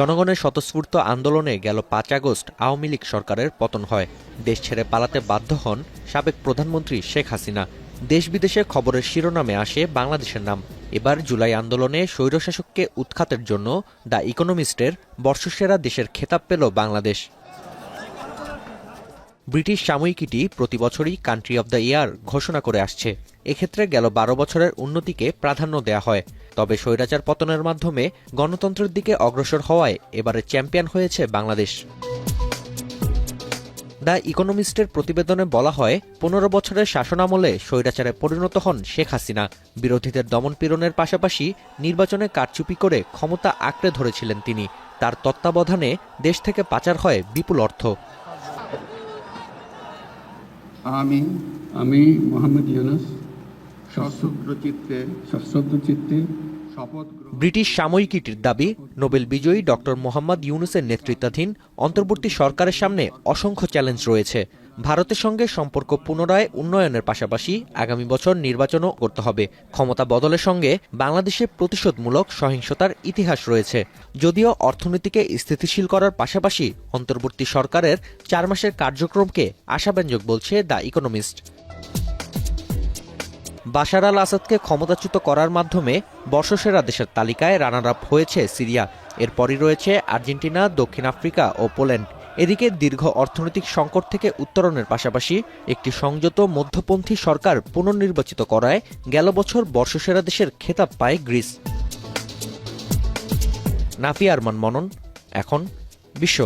জনগণের স্বতঃস্ফূর্ত আন্দোলনে গেল পাঁচ আগস্ট আওয়ামী লীগ সরকারের পতন হয়। দেশ ছেড়ে পালাতে বাধ্য হন সাবেক প্রধানমন্ত্রী শেখ হাসিনা। দেশ বিদেশে খবরের শিরোনামে আসে বাংলাদেশের নাম। এবার জুলাই আন্দোলনে স্বৈরশাসককে উৎখাতের জন্য দ্য ইকোনমিস্টের বর্ষসেরা দেশের খেতাব পেল বাংলাদেশ। ব্রিটিশ সাময়িকীটি প্রতি বছরই কান্ট্রি অব দ্য ইয়ার ঘোষণা করে আসছে। এক্ষেত্রে গেল বারো বছরের উন্নতিকে প্রাধান্য দেয়া হয়। তবে স্বৈরাচার পতনের মাধ্যমে গণতন্ত্রের দিকে অগ্রসর হওয়ায় এবারে চ্যাম্পিয়ন হয়েছে বাংলাদেশ। দ্য ইকোনমিস্টের প্রতিবেদনে বলা হয়, পনেরো বছরের শাসনামলে স্বৈরাচারে পরিণত হন শেখ হাসিনা। বিরোধীদের দমনপীড়নের পাশাপাশি নির্বাচনে কারচুপি করে ক্ষমতা আঁকড়ে ধরেছিলেন তিনি। তার তত্ত্বাবধানে দেশ থেকে পাচার হয় বিপুল অর্থ। আমি আমি মোহাম্মদ ইউনুস। সশ্রদ্র চিত্তে শপথ ব্রিটিশ সাময়িকীটির দাবি, নোবেল বিজয়ী ডক্টর মোহাম্মদ ইউনুসের নেতৃত্বাধীন অন্তর্বর্তী সরকারের সামনে অসংখ্য চ্যালেঞ্জ রয়েছে। ভারতের সঙ্গে সম্পর্ক পুনরায় উন্নয়নের পাশাপাশি আগামী বছর নির্বাচনও করতে হবে। ক্ষমতা বদলের সঙ্গে বাংলাদেশে প্রতিশোধমূলক সহিংসতার ইতিহাস রয়েছে। যদিও অর্থনীতিকে স্থিতিশীল করার পাশাপাশি অন্তর্বর্তী সরকারের চার মাসের কার্যক্রমকে আশাব্যঞ্জক বলছে দ্য ইকোনমিস্ট। বাশার আল আসাদকে ক্ষমতাচ্যুত করার মাধ্যমে বর্ষসেরা দেশের তালিকায় রানার আপ হয়েছে সিরিয়া। এরপরই রয়েছে আর্জেন্টিনা, দক্ষিণ আফ্রিকা ও পোল্যান্ড। এদিকে দীর্ঘ অর্থনৈতিক সংকট থেকে উত্তরণের পাশাপাশি একটি সংযত মধ্যপন্থী সরকার পুনর্নির্বাচিত করায় গেল বছর বর্ষসেরা দেশের খেতাব পায় গ্রিস। নাফি আরমান মনন, এখন বিশ্ব